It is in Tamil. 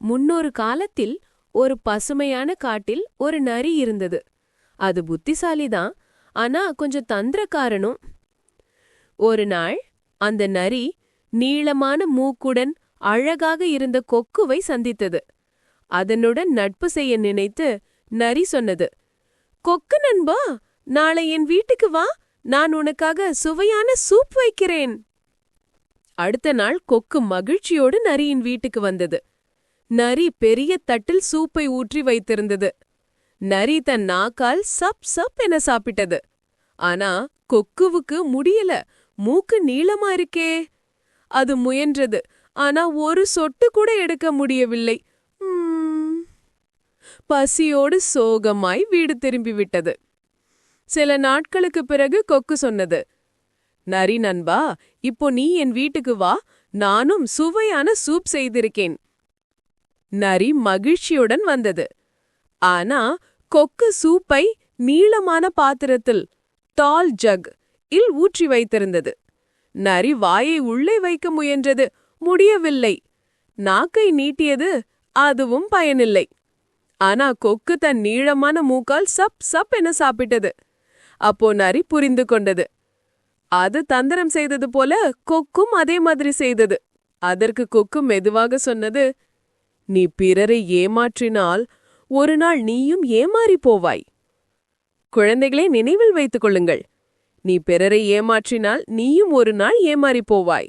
முன்னொரு காலத்தில் ஒரு பசுமையான காட்டில் ஒரு நரி இருந்தது. அது புத்திசாலிதான் ஆனா கொஞ்சம் தந்திரக்காரனும். ஒரு நாள் அந்த நரி நீளமான மூக்குடன் அழகாக இருந்த கொக்குவை சந்தித்தது. அதனுடன் நட்பு செய்ய நினைத்து நரி சொன்னது கொக்கு நண்பா நாளை என் வீட்டுக்கு வா நான் உனக்காக சுவையான சூப் வைக்கிறேன். அடுத்த நாள் கொக்கு மகிழ்ச்சியோடு நரியின் வீட்டுக்கு வந்தது. நரி பெரிய தட்டில் சூப்பை ஊற்றி வைத்திருந்தது. நரி தன் நாக்கால் சப் சப் என சாப்பிட்டது. ஆனா கொக்குவுக்கு முடியல. மூக்கு நீளமா இருக்கே. அது முயன்றது. ஆனா ஒரு சொட்டு கூட எடுக்க முடியவில்லை. உம். பசியோடு சோகமாய் வீடு திரும்பிவிட்டது சில நாட்களுக்கு பிறகு கொக்கு சொன்னது. நரி நண்பா இப்போ நீ என் வீட்டுக்கு வா. நானும் சுவையான சூப் செய்திருக்கேன். நரி மகிழ்ச்சியுடன் வந்தது. ஆனா கொக்கு சூப்பை நீளமான பாத்திரத்தில் டால் ஜக் இல் ஊற்றி வைத்திருந்தது. நரி வாயை உள்ளே வைக்க முயன்றது முடியவில்லை. நாக்கை நீட்டியது அதுவும் பயனில்லை. ஆனா கொக்கு தன் நீளமான மூக்கால் சப் சப் என சாப்பிட்டது. அப்போ நரி புரிந்து கொண்டது. அது தந்திரம் செய்தது போல கொக்கும் அதே மாதிரி செய்தது. அதற்கு கொக்கு மெதுவாக சொன்னது நீ பிறரை ஏமாற்றினால் ஒரு நாள் நீயும் ஏமாறி போவாய். குழந்தைகளை நினைவில் வைத்துக் கொள்ளுங்கள். நீ பிறரை ஏமாற்றினால் நீயும் ஒரு நாள் ஏமாறி போவாய்.